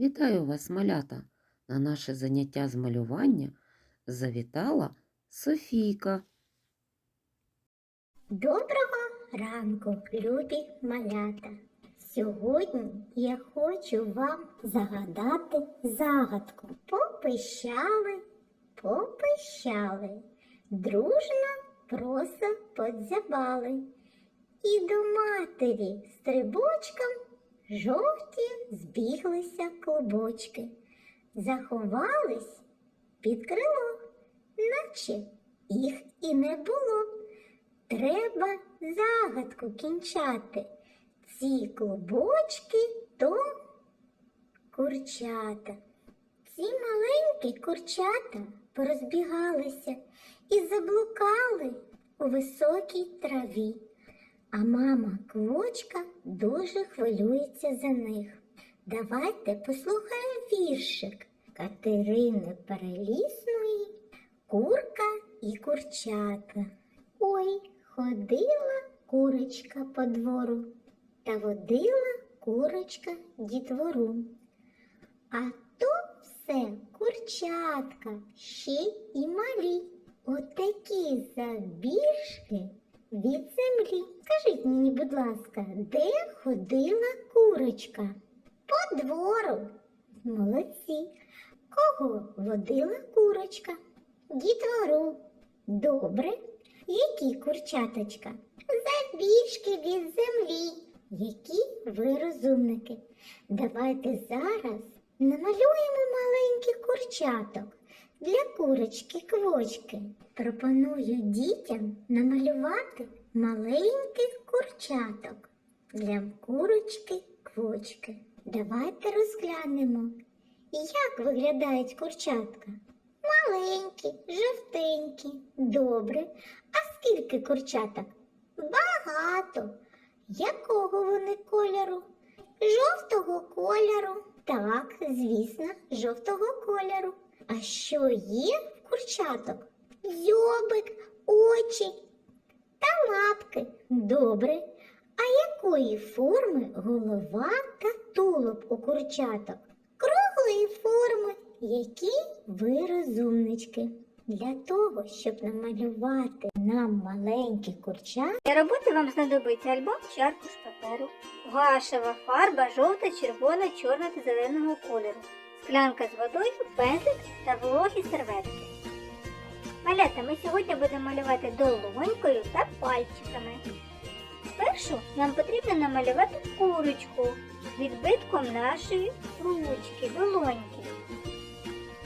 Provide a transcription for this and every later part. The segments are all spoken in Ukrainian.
Вітаю вас, малята! На наше заняття з малювання завітала Софійка. Доброго ранку, любі малята! Сьогодні я хочу вам загадати загадку. Попищали, попищали, дружно просто подзябали. І до матері стрибочком жовті збіглися клубочки, заховались під крило, наче їх і не було. Треба загадку кінчати. Ці клубочки то курчата. Ці маленькі курчата порозбігалися і заблукали у високій траві. А мама квочка дуже хвилюється за них. Давайте послухаємо віршик Катерини Перелісної, Курка і курчата. Ой, ходила курочка по двору та водила курочка дітвору. А то все курчатка ще і малі. Отакі забіжки від землі. Скажіть мені, будь ласка, де ходила курочка? По двору. Молодці. Кого водила курочка? Дітвору. Добре. Які курчаточка? Забіжки від землі. Які ви розумники. Давайте зараз намалюємо маленьких курчаток для курочки квочки. Пропоную дітям намалювати маленьких курчаток для курочки квочки. Давайте розглянемо, як виглядають курчатка. Маленькі, жовтенькі, добре. А скільки курчаток? Багато. Якого вони кольору? Жовтого кольору. Так, звісно, жовтого кольору. А що є в курчаток? Дзьобик, очі та лапки. Добре. А якої форми голова та тулуб у курчаток? Круглої форми. Які ви розумнички. Для того, щоб намалювати нам маленькі курчата, Для роботи вам знадобиться альбом чи аркуш паперу, гуашева фарба жовта, червона, чорна та зеленого кольору, склянка з водою, пензлик та вологі серветки. Малята, ми сьогодні будемо малювати долонькою та пальчиками. Спершу нам потрібно намалювати курочку відбитком нашої ручки, долоньки.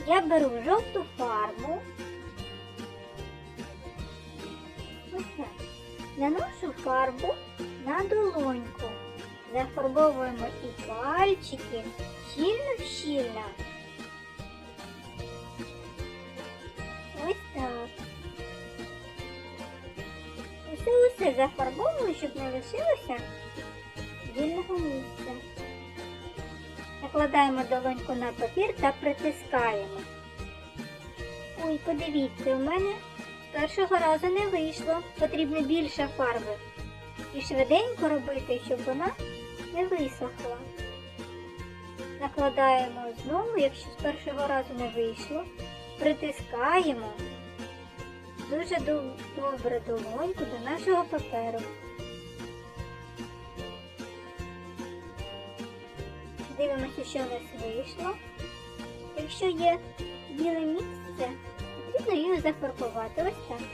Я беру жовту фарбу. Наношу фарбу на долоньку. Зафарбовуємо і пальчики щільно в щільно. Ось так. Усе усе зафарбовую, щоб не лишилося вільного місця. Накладаємо долоньку на папір та притискаємо. Ой, подивіться, у мене першого разу не вийшло. Потрібно більше фарби. І швиденько робити, щоб вона не висохла. Накладаємо знову, якщо з першого разу не вийшло. Притискаємо дуже добре долоньку до нашого паперу. Дивимося, що в нас вийшло. Якщо є біле місце, потрібно її зафарбувати ось так.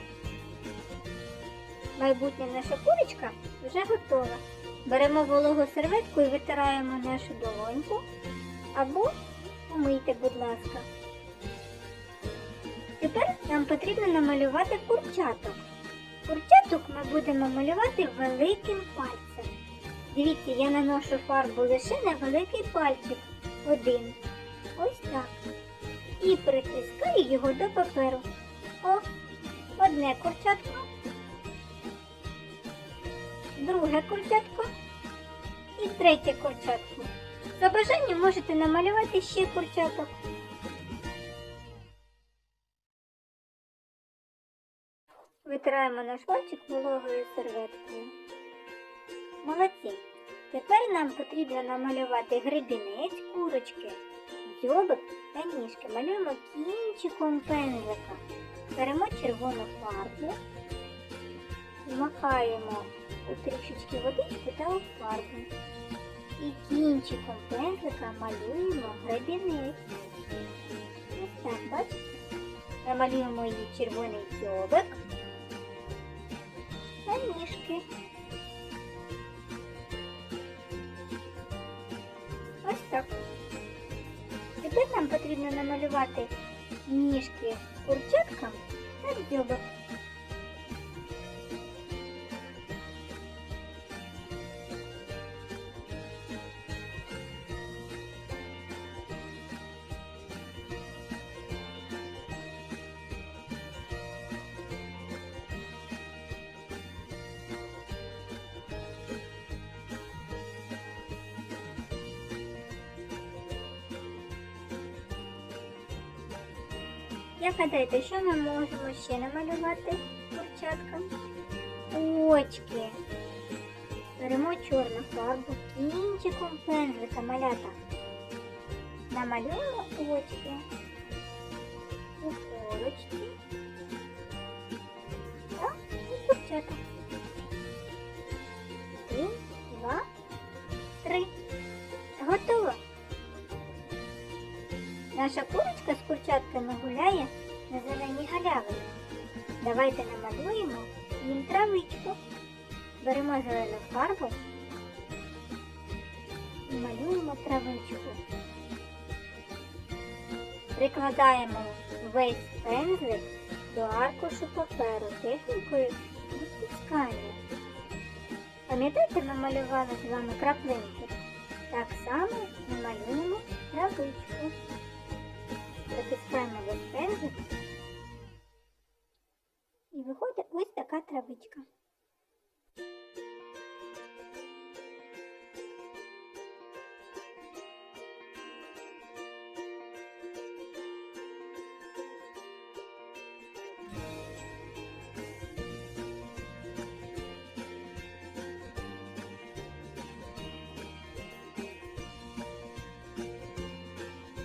Майбутня наша курочка вже готова. Беремо вологу серветку і витираємо нашу долоньку або помийте, будь ласка. Тепер нам потрібно намалювати курчаток. Курчаток ми будемо малювати великим пальцем. Дивіться, я наношу фарбу лише на великий пальчик. Один. Ось так. І притискаю його до паперу. О, одне курчатко. Друге курчатко. І третє курчатко. За бажанням можете намалювати ще курчаток. Витираємо наш пальчик вологою серветкою. Молодці. Тепер нам потрібно намалювати гребінець курочки, дзьобик та ніжки. Малюємо кінчиком пензлика. Беремо червону фарбу, вмакаємо у трішечки водички та у фарбу. І кінчиком пензлика малюємо гребінець. Ось так, бачите? Намалюємо її червоний дзьобик та ніжки. Ось так. Тепер нам потрібно намалювати ніжки курчаткам та дзьобик. Як гадаєте, що ми можемо ще намалювати курчаткам? Очки. Беремо чорну фарбу кінчиком пензлика малята. Намалюємо очки. У корочки. Та і курчата. Наша курочка з курчатками гуляє на зеленій галявині. Давайте намалюємо їм травичку. Беремо зелену фарбу і малюємо травичку. Прикладаємо весь пензлик до аркушу паперу технікою відтискання. Пам'ятаєте, ми малювали з вами краплинки? Так само ми малюємо травичку. Затискаємо весь пензлик. І виходить ось така травичка.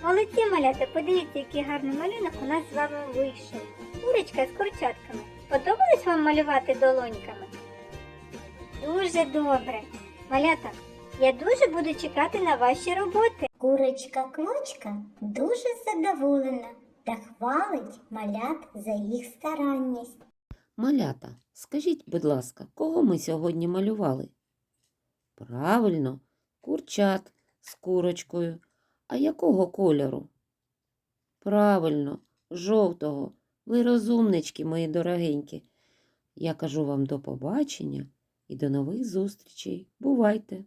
Молодці малята, подивіться, який гарний малюнок у нас з вами вийшов. Курочка з курчатками. Сподобалось вам малювати долоньками? Дуже добре. Малята, я дуже буду чекати на ваші роботи. Курочка Квочка дуже задоволена та хвалить малят за їх старанність. Малята, скажіть, будь ласка, кого ми сьогодні малювали? Правильно, курчат з курочкою. А якого кольору? Правильно, жовтого. Ви розумнички, мої дорогенькі. Я кажу вам до побачення і до нових зустрічей. Бувайте!